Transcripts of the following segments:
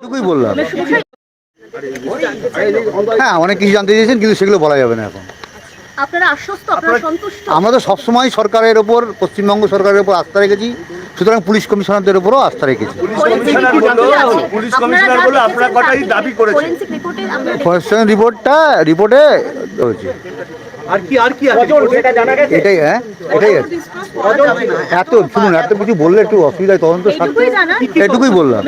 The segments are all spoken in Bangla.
এটুকুই বললাম। হ্যাঁ অনেক কিছু জানতে চেয়েছেন কিন্তু সেগুলো বলা যাবে না এখন। আপনারা আশ্বস্ত আপনারা সন্তুষ্ট? আমরা তো সবসময় সরকারের ওপর পশ্চিমবঙ্গ সরকারের ওপর আস্থা রেখেছি সুতরাং পুলিশ কমিশনারদের ওপরও আস্থা রেখেছি। রিপোর্টটা রিপোর্টে হয়েছে আর কি আর কি আছে? সেটা জানা গেছে? এটাই হ্যাঁ? এটাই এত শুনুন এত কিছু বললে একটু অসুবিধা হয় তদন্ত স্বার্থে এটুকুই বললাম।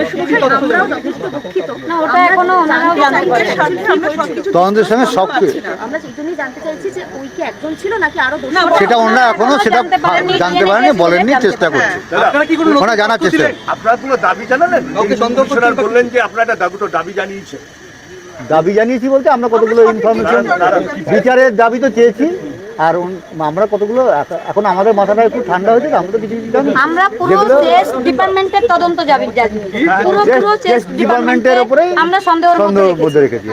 তদন্তের সঙ্গে সব আমরা সেই জন্যই জানতে চাইছি যে ওই কি একজন ছিল নাকি আরও দোষী সেটা ওনারা এখনও সেটা জানতে পারেনি বলেননি চেষ্টা করছে। আপনারা ওনারা জানার চেষ্টা আপনারা কোনো দাবি জানালেন? বললেন যে আপনারা একটা দাবি তো দাবি জানিয়েছে। দাবি জানিয়েছি বলতে আমরা কতগুলো ইনফরমেশন বিচারের দাবি তো চেয়েছি। আর আমরা কতগুলো এখন আমাদের মাথাটা একটু ঠান্ডা হয়েছে আমরা তো কিছু কিছু জানি। আমরা পুরো ডিপার্টমেন্টের তদন্ত যাবি পুরো পুরো ডিপার্টমেন্টের এর উপরেই আমরা সন্দেহের মধ্যে রেখেছি। মধ্যে রেখেছি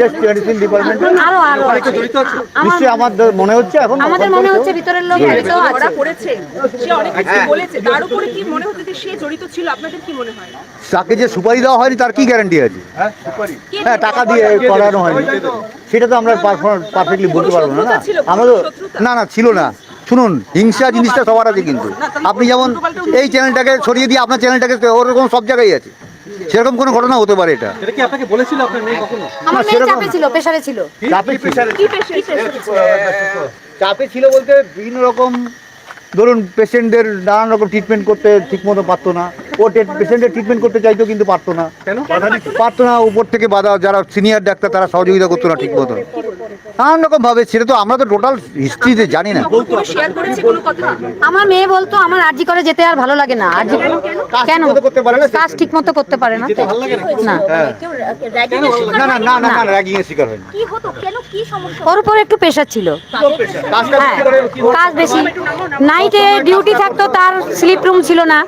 টেস্ট মেডিসিন ডিপার্টমেন্টে আরও আরও আছে। নিশ্চয়ই আমার মনে হচ্ছে এখন আমাদের মনে হচ্ছে ভিতরের লোক জড়িত আছে। পড়েছে সে অনেক কিছু বলেছে। তার উপরে কি মনে হচ্ছে যে সে জড়িত ছিল? আপনাদের কি মনে হয়? তাকে যে সুপারি দেওয়া হয়নি তার কি গ্যারান্টি আছে? হ্যাঁ সুপারি। হ্যাঁ টাকা দিয়ে করানো হয়নি। সেটা তো আমরা পারফেক্টলি বলতে পারব না না না না ছিল না। শুনুন হিংসা জিনিসটা সবার আছে কিন্তু। আপনি যেমন এই চ্যানেলটাকে সরিয়ে দিয়ে আপনার চ্যানেলটাকে ওরকম সব জায়গায় আছে। সেরকম কোনো ঘটনা হতে পারে এটা। এটা কি আপনাকে বলেছিল আপনার মেয়ে কখনো? আমার মেয়ে চাপে ছিল প্রেসারে ছিল। চাপে ছিল। কি চাপে ছিল বলতে বিভিন্ন রকম ধরুন পেশেন্টদের নানান রকম ট্রিটমেন্ট করতে ঠিকমতো পারতো না। ও পেশেন্টের ট্রিটমেন্ট করতে চাইতো কিন্তু পারতো না। কেন? পারতো না? উপর থেকে বাধা যারা সিনিয়র ডাক্তার তারা সহযোগিতা করতো না ঠিক মতো নানান রকম ভাবে সেটা তো আমরা তো টোটাল হিস্ট্রিতে জানি না। শেয়ার করেছে কোনো কথা? আমার মেয়ে বলতো আমার আরজি করে যেতে আর ভালো লাগে না। আরজি কেন? ঠিকমতো করতে পারে না, কাজ ঠিক মতো করতে পারে না। শিকার না না না না না। র্যাগিং এর শিকার হয়নি। কি হতো? কেন? কি সমস্যা? ওর উপর একটু প্রেশার ছিল। হ্যাঁ। কাজ বেশি। নাইটে ডিউটি থাকতো তার স্লিপ রুম ছিল না।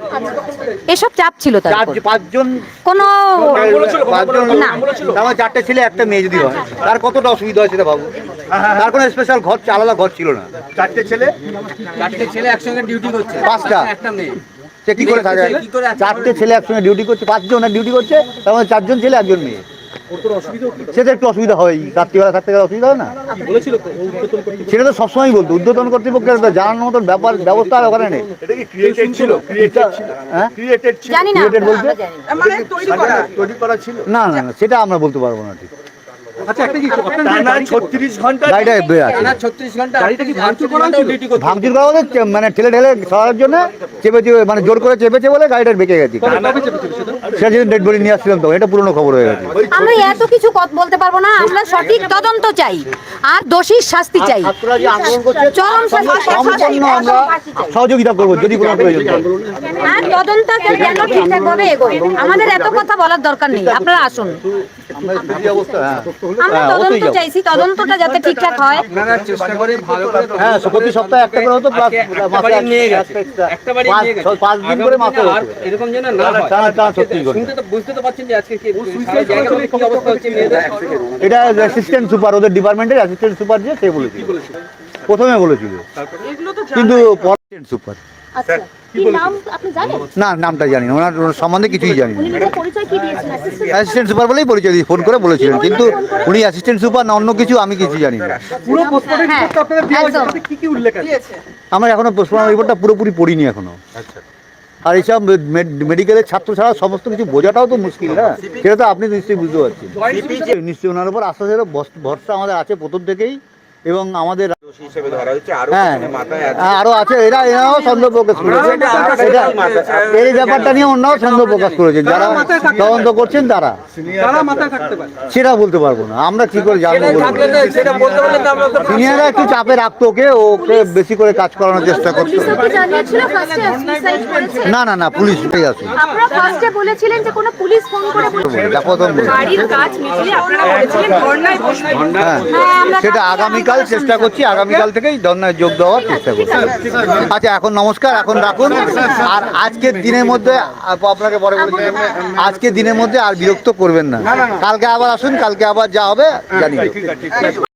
এসব চাপ ছিল তার পাঁচজন কোনো মানে চারটে ছেলে একটা মেয়ে যদি হয় তার কতটা অসুবিধা হয় সেটা ভাবো। তার কোনো স্পেশাল ঘর আলাদা ঘর ছিল না। চারটে ছেলে? চারটে ছেলে একসঙ্গে ডিউটি করছে। পাঁচটা। একটা মেয়ে। সে কি করে থাকে? চারটে ছেলে একসঙ্গে ডিউটি করছে পাঁচজন ডিউটি করছে তার মধ্যে চারজন ছেলে একজন মেয়ে। সেটা একটু অসুবিধা হয় রাত্রিবেলা থাকতে গেলে অসুবিধা হয় না? বলেছিল তো? ও সেটা তো সবসময় বলতো। উদ্বোধন কর্তৃপক্ষের তো জানানোর মতন ব্যাপার ব্যবস্থা আর ওখানে নেই। এটা কি ক্রিয়েটেড ছিল? ক্রিয়েটেড ছিল? হ্যাঁ? না। না। মানে তৈরি করা তৈরি করা ছিল? না না না সেটা আমরা বলতে পারব না ঠিক। আচ্ছা একটা কি আপনার টানা ছত্রিশ ঘণ্টা গাড়িটা বে আছে। টানা 36 ঘণ্টা গাড়িটা কি ভাঙচুর করা হয়েছিল? ডিউটি করতে ভাঙচুর করা হলে চে- মানে ঠেলে ঠেলে সরার জন্য চেপে মানে জোর করে চেপেছে বলে গাড়িটা বেঁকে গেছে। যদি ডেড বডি নিয়ে আসছিলাম তো এটা পুরনো খবর হয়ে গেছে। আমরা এত কিছু কথা বলতে পারব না আমরা সঠিক তদন্ত চাই আর দোষীর শাস্তি চাই। চরম শাস্তি আমরা সহযোগিতা করব যদি কোনো প্রয়োজন হয়। আর তদন্ত যেন এগোয়। আমাদের এত কথা বলার দরকার নেই আপনারা আসুন। আমরা হ্যাঁ তদন্ত চাইছি তদন্তটা যাতে ঠিকঠাক হয়। আপনারা চেষ্টা করে ভালো করে হ্যাঁ প্রতি সপ্তাহে একটা করে হতো প্লাস আজকে একটা বাড়ি নিয়ে গেছে। একটা বাড়ি নিয়ে গেছে। পাঁচ দিন করে মাসে এরকম যেন না হয়। টানা এটা অ্যাসিস্ট্যান্ট সুপার ওদের ডিপার্টমেন্টের অ্যাসিস্ট্যান্ট সুপার যে সে বলেছিল। প্রথমে বলেছিল। কিন্তু সুপার আচ্ছা কি নাম আপনি জানেন? না নামটা জানি না। ওনার ওনার সম্বন্ধে কিছুই জানি? অ্যাসিস্ট্যান্ট সুপার বলেই পরিচয় দিয়ে ফোন করে বলেছিলেন। কিন্তু উনি অ্যাসিস্ট্যান্ট সুপার না অন্য কিছু আমি কিছু জানি না। হ্যাঁ, আমরা এখনও পোস্টমর্টম রিপোর্টটা পুরোপুরি পড়িনি এখনও। আর এইসব মেডিকেলের ছাত্র ছাড়া সমস্ত কিছু বোঝাটাও তো মুশকিল না? সেটা তো আপনি নিশ্চয়ই বুঝতে পারছেন। নিশ্চয়ই ওনার উপর আস্তে আস্তে ভরসা আমাদের আছে প্রথম থেকেই এবং আমাদের আরও আছে। এরা এরাও সন্দেহ প্রকাশ করেছে। এই ব্যাপারটা নিয়ে সন্দেহ প্রকাশ করেছেন যারা তদন্ত করছেন তারা। সেটা বলতে পারব না। আমরা কি করে জানব সিনিয়ররা একটু চাপে রাখতো ওকে ওকে বেশি করে কাজ করানোর চেষ্টা করতো। না না না পুলিশ উঠে আছে। হ্যাঁ সেটা আগামীকাল চেষ্টা করছি আগামীকাল থেকেই ধর্নায় যোগ দেওয়ার চেষ্টা করছি। আচ্ছা এখন নমস্কার এখন রাখুন। আর আজকের দিনের মধ্যে আপ- আপনাকে পরে বলে আজকের দিনের মধ্যে আর বিরক্ত করবেন না। কালকে আবার আসুন কালকে আবার যা হবে দেবো।